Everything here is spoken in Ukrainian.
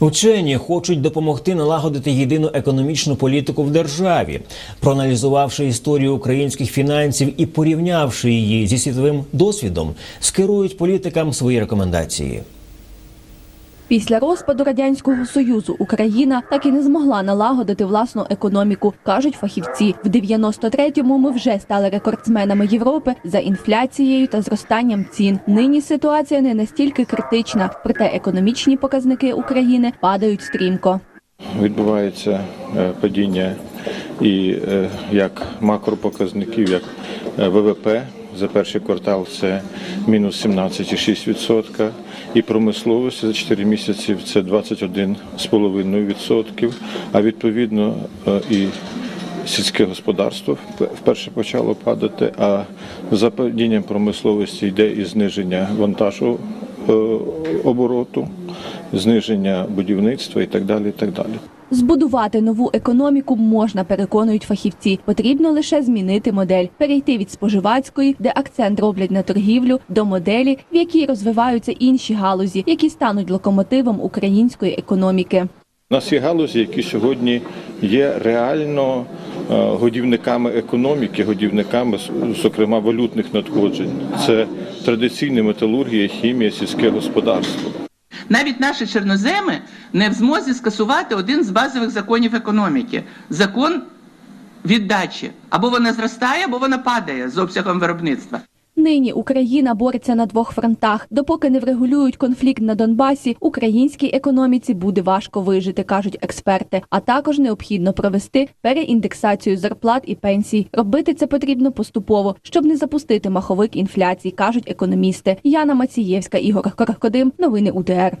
Учені хочуть допомогти налагодити єдину економічну політику в державі, проаналізувавши історію українських фінансів і порівнявши її зі світовим досвідом, скерують політикам свої рекомендації. Після розпаду радянського союзу Україна так і не змогла налагодити власну економіку, кажуть фахівці. В 93-му ми вже стали рекордсменами Європи за інфляцією та зростанням цін. Нині ситуація не настільки критична, проте економічні показники України падають стрімко. відбувається е, падіння і е, як макропоказників, як е, ВВП. За перший квартал це мінус 17,6%, і промисловості за 4 місяці це 21,5%, а відповідно е, і сільське господарство вперше почало падати, а за падінням промисловості йде і зниження вантажу е, обороту, зниження будівництва і так далі. І так далі. Збудувати нову економіку можна, переконують фахівці. Потрібно лише змінити модель, перейти від споживацької, де акцент роблять на торгівлю, до моделі, в якій розвиваються інші галузі, які стануть локомотивом української економіки. У нас є галузі, які сьогодні є реально е, годівниками економіки, годівниками, зокрема, валютних надходжень. Це традиційна металургія, хімія, сільське господарство. Навіть наші чорноземи не в змозі скасувати один з базових законів економіки закон віддачі. Або вона зростає, або вона падає з обсягом виробництва. Нині Україна бореться на двох фронтах. Допоки не врегулюють конфлікт на Донбасі, українській економіці буде важко вижити, кажуть експерти. А також необхідно провести переіндексацію зарплат і пенсій. Робити це потрібно поступово, щоб не запустити маховик інфляції, кажуть економісти. Яна Мацієвська, Ігор Крокодим. Новини УТР.